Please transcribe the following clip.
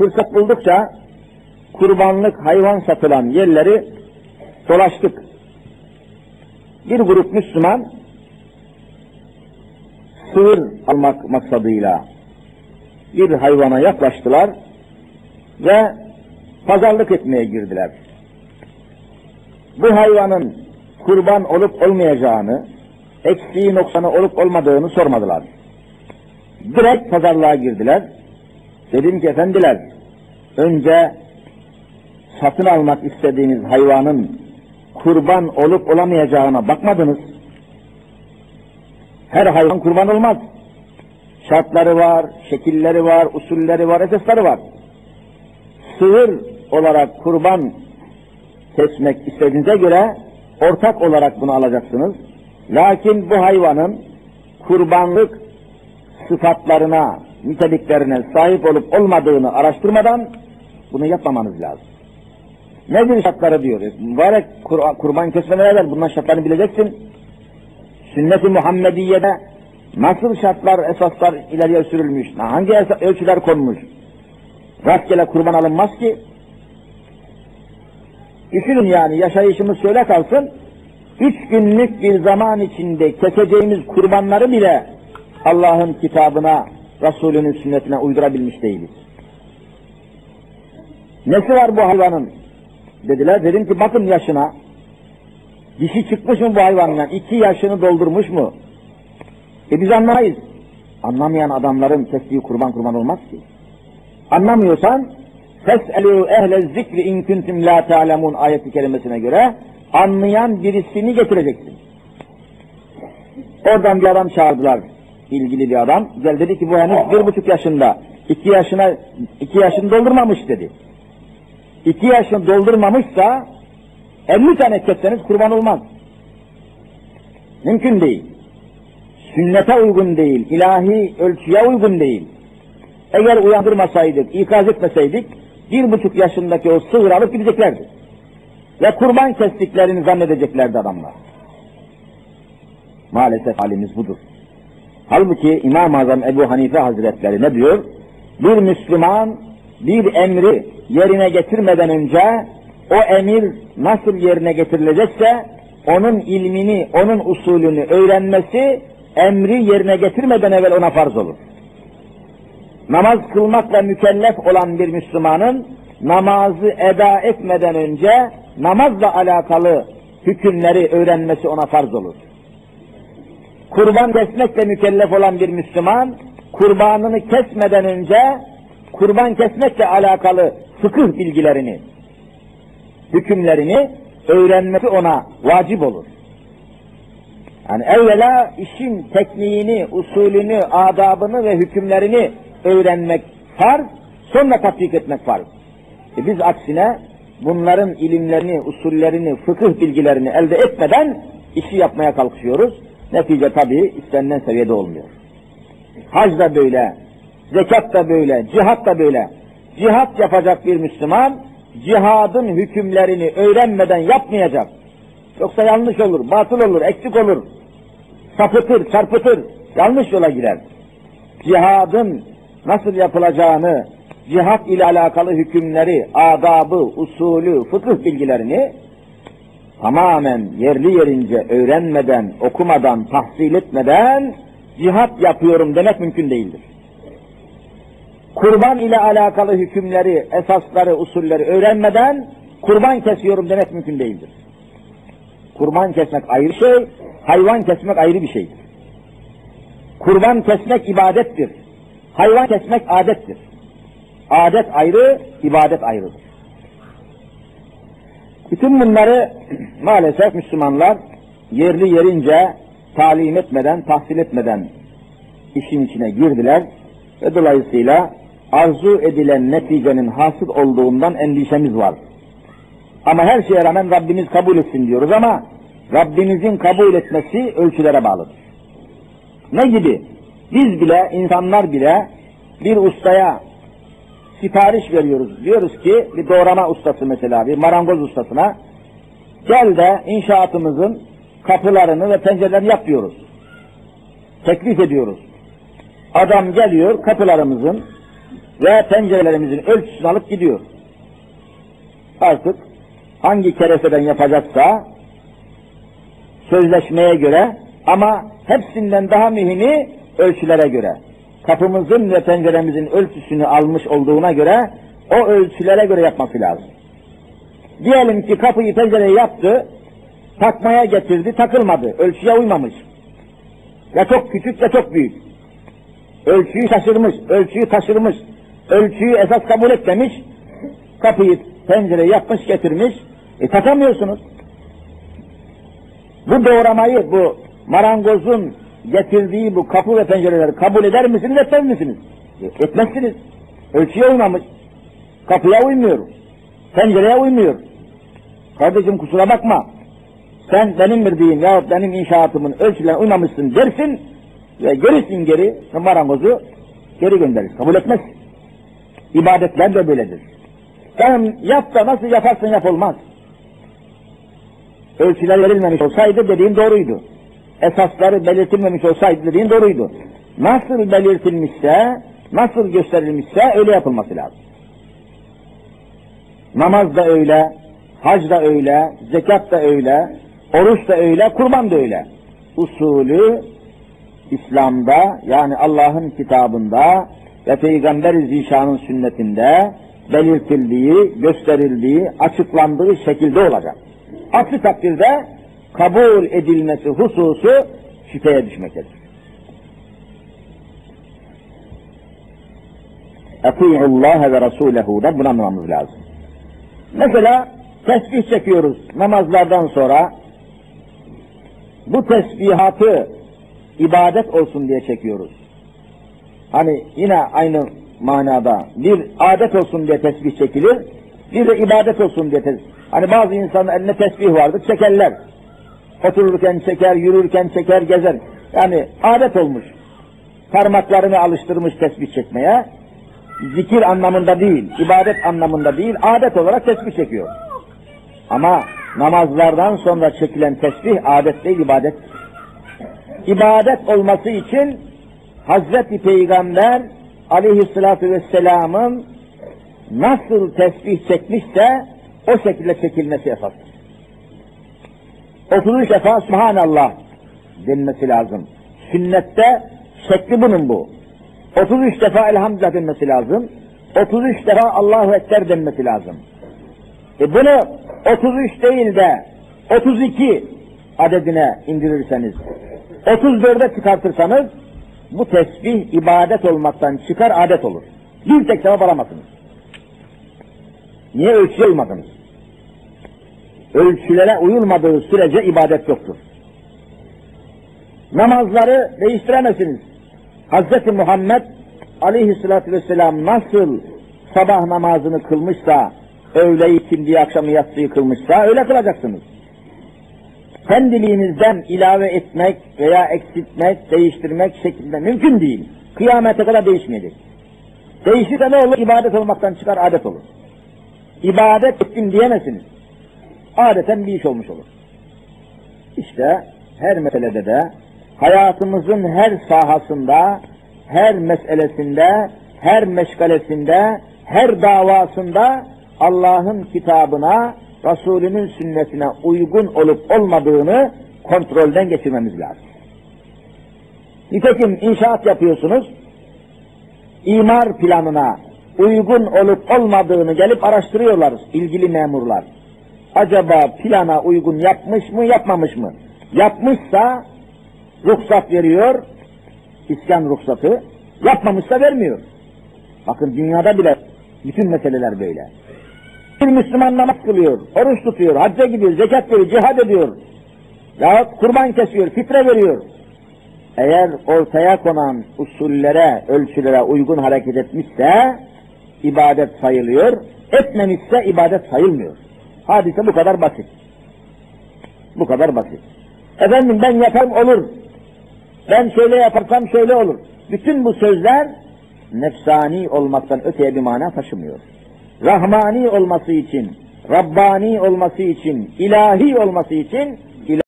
fırsat buldukça kurbanlık hayvan satılan yerleri dolaştık. Bir grup Müslüman sığır almak maksadıyla bir hayvana yaklaştılar ve pazarlık etmeye girdiler. Bu hayvanın kurban olup olmayacağını, eksiği noksanı olup olmadığını sormadılar. Direkt pazarlığa girdiler. Dedim ki efendiler, önce satın almak istediğiniz hayvanın kurban olup olamayacağına bakmadınız. Her hayvan kurban olmaz. Şartları var, şekilleri var, usulleri var, esasları var. Sığır olarak kurban kesmek istediğinize göre ortak olarak bunu alacaksınız. Lakin bu hayvanın kurbanlık sıfatlarına, niteliklerine sahip olup olmadığını araştırmadan bunu yapmamanız lazım. Nedir şartları diyor. Mübarek kur kurban kesmeden evvel bunların şartlarını bileceksin. Sünnet-i Muhammediye'de nasıl şartlar, esaslar ileriye sürülmüş, hangi ölçüler konmuş. Rastgele kurban alınmaz ki. Düşünün yani yaşayışımız şöyle kalsın. Üç günlük bir zaman içinde keseceğimiz kurbanları bile Allah'ın kitabına, Resulünün sünnetine uydurabilmiş değiliz. Nesi var bu hayvanın? Dediler, dedim ki bakın yaşına. Dişi çıkmış mı bu hayvandan? İki yaşını doldurmuş mu? E biz anlamayız. Anlamayan adamların kestiği kurban kurban olmaz ki. Anlamıyorsan Fes'elû ehle zikri in kuntum la ta'lemun ayeti kerimesine göre anlayan birisini getireceksin. Oradan bir adam çağırdılar. ilgili bir adam. Gel dedi ki bu henüz bir buçuk yaşında. iki yaşına iki yaşını doldurmamış dedi. İki yaşını doldurmamışsa 50 tane kesseniz kurban olmaz. Mümkün değil. Sünnete uygun değil, ilahi ölçüye uygun değil. Eğer uyandırmasaydık, ikaz etmeseydik, bir buçuk yaşındaki o sığır alıp gideceklerdi. Ve kurban kestiklerini zannedeceklerdi adamlar. Maalesef halimiz budur. Halbuki İmam-ı Azam Ebu Hanife Hazretleri ne diyor? Bir Müslüman bir emri yerine getirmeden önce o emir nasıl yerine getirilecekse onun ilmini, onun usulünü öğrenmesi emri yerine getirmeden evvel ona farz olur. Namaz kılmakla mükellef olan bir Müslümanın namazı eda etmeden önce namazla alakalı hükümleri öğrenmesi ona farz olur. Kurban kesmekle mükellef olan bir Müslüman kurbanını kesmeden önce kurban kesmekle alakalı fıkıh bilgilerini, hükümlerini öğrenmesi ona vacip olur. Yani evvela işin tekniğini, usulünü, adabını ve hükümlerini öğrenmek farz, sonra tatbik etmek farz. E biz aksine bunların ilimlerini, usullerini, fıkıh bilgilerini elde etmeden işi yapmaya kalkışıyoruz. Netice tabii istenilen seviyede olmuyor. Hac da böyle, zekat da böyle, cihat da böyle. Cihat yapacak bir Müslüman, cihadın hükümlerini öğrenmeden yapmayacak. Yoksa yanlış olur, batıl olur, eksik olur. Sapıtır, çarpıtır, yanlış yola girer. Cihadın nasıl yapılacağını, cihat ile alakalı hükümleri, adabı, usulü, fıkıh bilgilerini tamamen yerli yerince öğrenmeden, okumadan, tahsil etmeden cihat yapıyorum demek mümkün değildir. Kurban ile alakalı hükümleri, esasları, usulleri öğrenmeden kurban kesiyorum demek mümkün değildir. Kurban kesmek ayrı şey, hayvan kesmek ayrı bir şeydir. Kurban kesmek ibadettir. Hayvan kesmek adettir. Adet ayrı, ibadet ayrıdır. Bütün bunları maalesef Müslümanlar yerli yerince talim etmeden, tahsil etmeden işin içine girdiler ve dolayısıyla arzu edilen neticenin hasıl olduğundan endişemiz var. Ama her şeye rağmen Rabbimiz kabul etsin diyoruz ama Rabbimizin kabul etmesi ölçülere bağlıdır. Ne gibi? Biz bile, insanlar bile bir ustaya sipariş veriyoruz. Diyoruz ki bir doğrama ustası mesela, bir marangoz ustasına gel de inşaatımızın kapılarını ve pencerelerini yap diyoruz. Teklif ediyoruz. Adam geliyor kapılarımızın ve pencerelerimizin ölçüsünü alıp gidiyor. Artık hangi kerefeden yapacaksa sözleşmeye göre ama hepsinden daha mühimi ölçülere göre. Kapımızın ve penceremizin ölçüsünü almış olduğuna göre o ölçülere göre yapması lazım. Diyelim ki kapıyı pencereyi yaptı, takmaya getirdi, takılmadı, ölçüye uymamış. Ya çok küçük ya çok büyük. Ölçüyü taşırmış, ölçüyü taşırmış, ölçüyü esas kabul etmemiş, kapıyı pencereyi yapmış getirmiş, e takamıyorsunuz. Bu doğramayı, bu marangozun getirdiği bu kapı ve pencereleri kabul eder misiniz, etmez misiniz? E, etmezsiniz. Ölçüye uymamış. Kapıya uymuyor. Pencereye uymuyor. Kardeşim kusura bakma. Sen benim bildiğim ya benim inşaatımın ölçülerine uymamışsın dersin ve gerisin geri marangozu geri gönderir. Kabul etmez. İbadetler de böyledir. Sen yap da nasıl yaparsan yap olmaz. Ölçüler verilmemiş olsaydı dediğin doğruydu. Esasları belirtilmemiş olsaydı dediğin doğruydu. Nasıl belirtilmişse, nasıl gösterilmişse öyle yapılması lazım. Namaz da öyle, hac da öyle, zekat da öyle, oruç da öyle, kurban da öyle. Usulü İslam'da yani Allah'ın kitabında ve Peygamber-i Zişan'ın sünnetinde belirtildiği, gösterildiği, açıklandığı şekilde olacak. Aksi takdirde kabul edilmesi hususu şüpheye düşmektedir. Allah ve Resulehu da bunu anlamamız lazım. Mesela tesbih çekiyoruz namazlardan sonra. Bu tesbihatı ibadet olsun diye çekiyoruz. Hani yine aynı manada bir adet olsun diye tesbih çekilir, bir de ibadet olsun diye tesbih. Hani bazı insanın eline tesbih vardır, çekerler. Otururken çeker, yürürken çeker, gezer. Yani adet olmuş. Parmaklarını alıştırmış tesbih çekmeye. Zikir anlamında değil, ibadet anlamında değil, adet olarak tesbih çekiyor. Ama namazlardan sonra çekilen tesbih adet değil, ibadet. İbadet olması için Hazreti Peygamber aleyhissalatü vesselamın nasıl tesbih çekmişse o şekilde çekilmesi esastır. 33 defa Subhanallah denmesi lazım. Sünnette şekli bunun bu. 33 defa Elhamdülillah denmesi lazım. 33 defa Allahu Ekber denmesi lazım. E bunu 33 değil de 32 adedine indirirseniz, 34'e çıkartırsanız bu tesbih ibadet olmaktan çıkar adet olur. Bir tek sevap alamazsınız. Niye ölçüye uymadınız? Ölçülere uyulmadığı sürece ibadet yoktur. Namazları değiştiremezsiniz. Hz. Muhammed aleyhissalatü vesselam nasıl sabah namazını kılmışsa, öğleyi, ikindiyi, akşamı yatsıyı kılmışsa öyle kılacaksınız. Kendiliğinizden ilave etmek veya eksiltmek, değiştirmek şeklinde mümkün değil. Kıyamete kadar değişmeyecek. Değişirse ne olur? İbadet olmaktan çıkar, adet olur. İbadet ettim diyemezsiniz. Adeten bir iş olmuş olur. İşte her meselede de hayatımızın her sahasında, her meselesinde, her meşgalesinde, her davasında Allah'ın kitabına, Resulünün sünnetine uygun olup olmadığını kontrolden geçirmemiz lazım. Nitekim inşaat yapıyorsunuz, imar planına uygun olup olmadığını gelip araştırıyorlar ilgili memurlar. Acaba plana uygun yapmış mı, yapmamış mı? Yapmışsa ruhsat veriyor, iskan ruhsatı, yapmamışsa vermiyor. Bakın dünyada bile bütün meseleler böyle. Bir Müslüman namaz kılıyor, oruç tutuyor, hacca gidiyor, zekat veriyor, cihad ediyor. Yahut kurban kesiyor, fitre veriyor. Eğer ortaya konan usullere, ölçülere uygun hareket etmişse ibadet sayılıyor, etmemişse ibadet sayılmıyor. Hadise bu kadar basit. Bu kadar basit. Efendim ben yaparım olur. Ben şöyle yaparsam şöyle olur. Bütün bu sözler nefsani olmaktan öteye bir mana taşımıyor. Rahmani olması için, Rabbani olması için, ilahi olması için